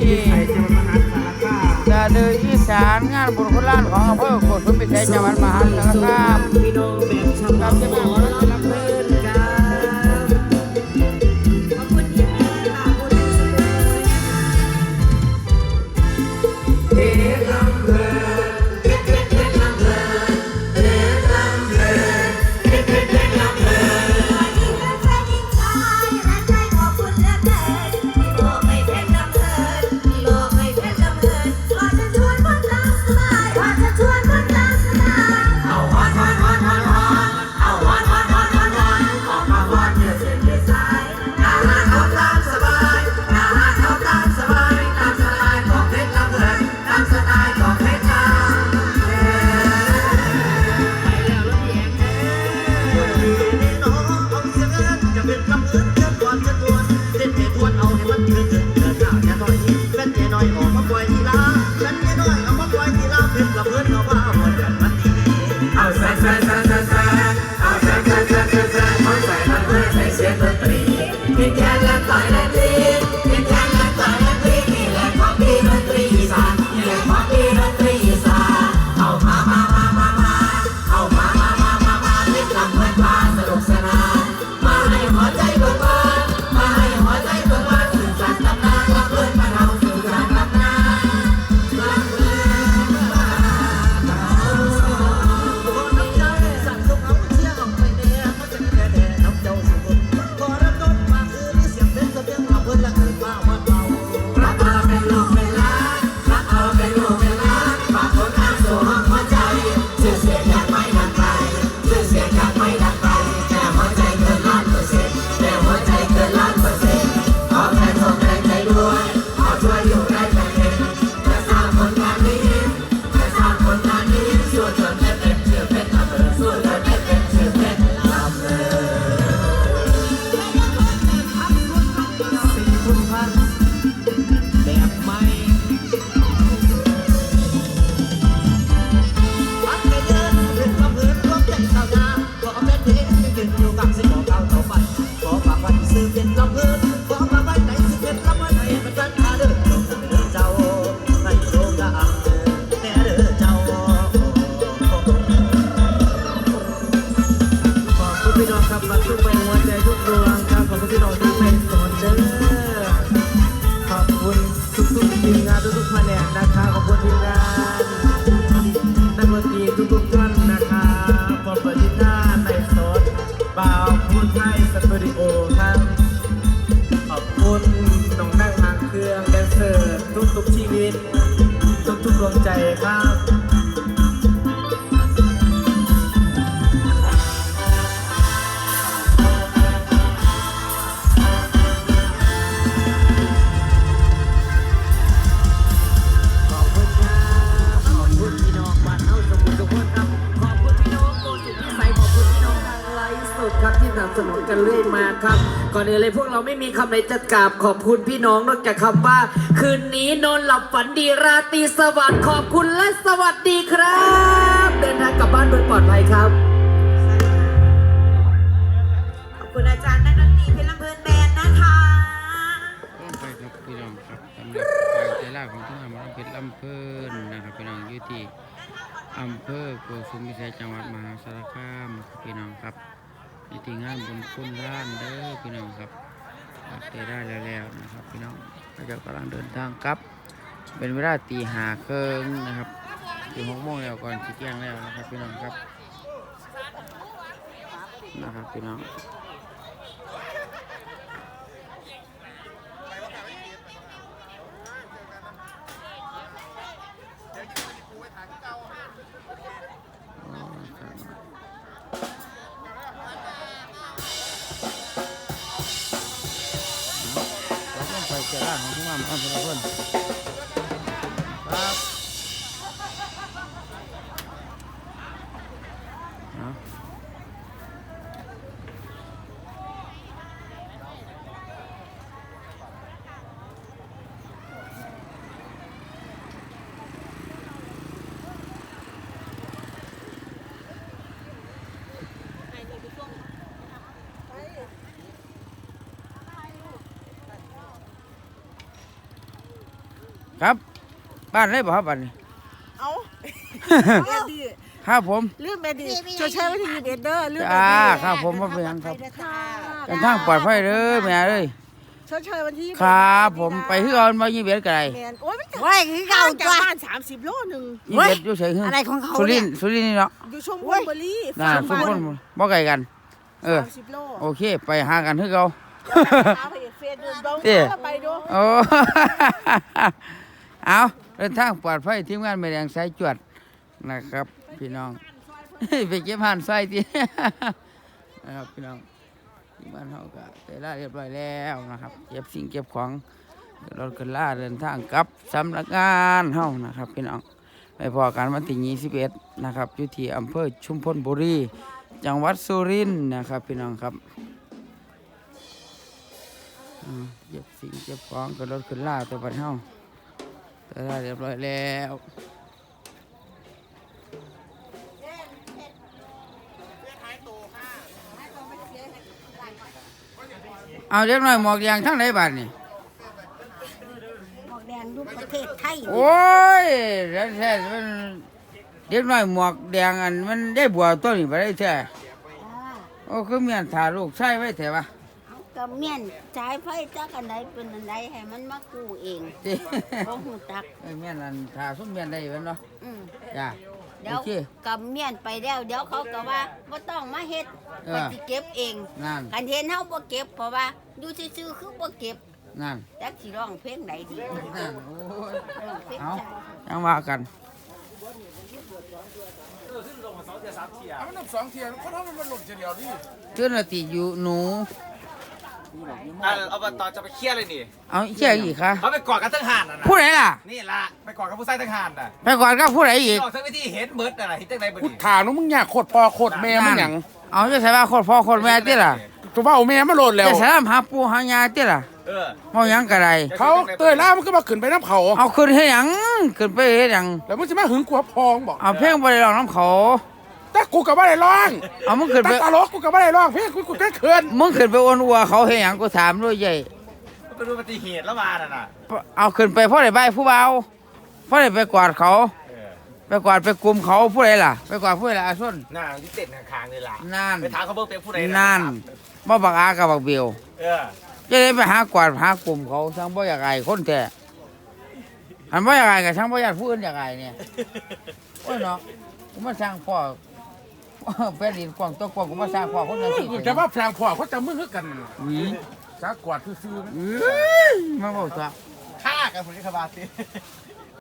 ที่ไทยจังหมหาสารคามตาเดืออีสานงานบุญคุณล้านของอำเภอโคตรพิมพิชยจังหวัดมหาสารคามพี่บบชาวบ้าน หัวใจทุกดวงครับขอบคุณพี่นงทุกเนสอนเด้อขอบคุณทุกๆทีมงานทุกๆแผนนะคะขอบคุณทีมงาน ก่อนอื่นเลยพวกเราไม่มีคำไหนจะกราบขอบคุณพี่น้องนอกจากคำว่า คืนนี้นอนหลับฝันดีราตรีสวัสดิ์ขอบคุณและสวัสดีครับ เดินทางกลับบ้านโดยปลอดภัยครับ ขอบคุณอาจารย์นักดนตรีเพชรลเพลินแบนนะคะ ก็ไปครับพี่น้องครับสำหรับการเจรจาของที่ทำร้านเพชรลเพลินนะครับพี่น้องอยู่ที่อำเภอโกสุมพิสัยจังหวัดมหาสารคามพี่น้องครับ ยุตีง่ายบนคนล้านเด้อพี่น้องครับเตะได้แล้วแล้วนะครับพี่น้องเราจะกำลังเดินทางครับ เป็นเวลาตีหาเครื่องนะครับตีหกโมงแล้วก่อนที่เที่ยงแล้วนะครับพี่น้องครับนะครับพี่น้อง เจ้าล่างของทุ่มามอ่อนพลเพื่อนครับ ครับ บ้านไรบ่ครับบ้านนี้เอาแบดดี้ครับผมลืมแบดดี้ช่วยใช้วิธียืนเอ็ดเดอร์ลืมแบดจ้าดี้ครับผมว่าเป็นหยังครับค่ะกันทางปลอดภัยเด้อแม่เอ้ยช่วยใช้วันที่ครับผมไปที่เอามายี่เบียดไกลแมนโอ้ยมันไว้คือเก่าจาจ้ะบ้านสามสิบโลหนึ่งยี่เบียดอยู่เฉยๆอะไรของเขาสุริเนี่ยนทร์สุรินทร์นี่เนาะอยู่ชมบุรีน่าสุพนบ่ไกลกัน เออสามสิบโลโอเค ไปหากันคือเก่าหาไปเฟซดูดงเอ๊ะไปดูโอ้ เอาเดินทางปลอดภัยทีมงานไม่แดงสายจวดนะครับ พี่น้อง ไปเก็บผ่านไส้ทีนะครับพี่น้องที่บ้านเขาก็เตล่าเรียบร้อยแล้วนะครับเก็บสิ่งเก็บของรถกันล่าเดินทางกลับสำนักงานเฮานะครับ พี่น้องไปพอกันวันที่21นะครับอยู่ที่อำเภอชุมพลบุรี จังหวัดสุรินทร์นะครับ พี่น้องครับเก็บสิ่งเก็บของก็รถขึ้นล่าตัวบัดเฮา ได้เรียบร้อยแล้วเอาเรียบร้อยหมอกยางทั้งไหนบาทนี่หมอกแดงรูปประเทศไทยโอ้ยแล้วแท้มันเรียบร้อยหมอกแดงอันมันได้บัวตัวนี้ไปได้แท้อ่าโอ้คือเมียนถ่าลูกใช่ไว้แท้ปะเอา กับเมียนจ่ายไฟจักอันใดเป็นอันใดให้มันมากู้เองเจ้บ่ฮู้จักเอ้ยเมียนอันถ่าซุ้มเมียนได้แม่นเนาะอืมจ้าเดี๋ยโอวเคกับเมียนไปแล้วเดี๋ยวเขาก็ว่าบ่ต้องมาเฮ็ดเออ ก็สิเก็บเองนั่นคันเห็นเฮาบ่เก็บเพราะว่าอยู่ซื่อๆคือบ่เก็บนั่นจักสิร้องเพลงใดดีนั่นโอ้ยร้องเพลงเอาชาติยังว่ากันมันน้ำสองเทียนเขาทำมันมันหล่นเฉลียวดิ เจ้าหน้าที่อยู่หนู อะอบตจะไปเคลียร์เลยนี่เอาเชี่ยอีกค่ะเขาไปกอดกันทั้งหานน่ะนะผู้ใดล่ะ นี่ละไปกอดกับผู้ชายทั้งหานน่ะไปก่อนก็ผู้ใดอีกออกทั้งวิธีเห็นเบิร์ดอะไรเห็นจังไดบ่กูดีถามน้องมึงอยากโคตรพ่อโคตรแม่มึงหยังเอาจะใส่ว่าโคตรพ่อโคตรแม่ติล่ะตัวว่าเอาแม่มาโหลดแล้ว จะใส่ลำหาปูหายาติล่ะเออเฮาหยังกะไรเขาเตยล่ามันก็มาขึ้นไปน้ำเขา เอาขึ้นเฮ็ดหยังขึ้นไปเฮ็ดหยังแล้วมึงจะมาหึงกูพองบอกเอาเพลงบ่ได้ร้องน้ำเขา แต่กูกับว่าได้ร้องเอามึงขึ้นแต่ไปตลกกูกับว่าได้ร้องเพี่กูกูแค่เขินมึงขึ้นไปอ้วนอัวเขาเฮ็ดหยังกูถามด้วยใหญ่เป็นอุบัติเหตุแล้วมาน่ะน่ะเอาขึ้นไปเพราะได้ใบผู้เบาเพราะได้ไปกวาดเขาเออไปกวาดไปกลุ่มเขาผู้ใดล่ะ ไปกวาดผู้ใดล่ะอาชนน่าที่เต้นข้างๆนี่ล่ะนั่นไปถามเขาเบิ่งเป็นผู้ใดนั่นบ่บักอากับบักเบียวเออจะได้ไปหากวาดหากลุ่มเขาช่างบ่อยากไอ้คนแท้อันบ่อยากไอ้กับช่างบ่อยากผู้อื่นอยากไอ้เนี่ยโอ้ยเนาะกูมาสร้างพ่อ แผ่นดินกว้างตัวกว้างกูมาสร้างพ่อคนนั้นสิกูจะว่าพลางพ่อเขาจะมึงคือกันหวีสากวาดซื่อๆเอ้ยมาบอกตัวฆ่ากันคนที่ขบาสิ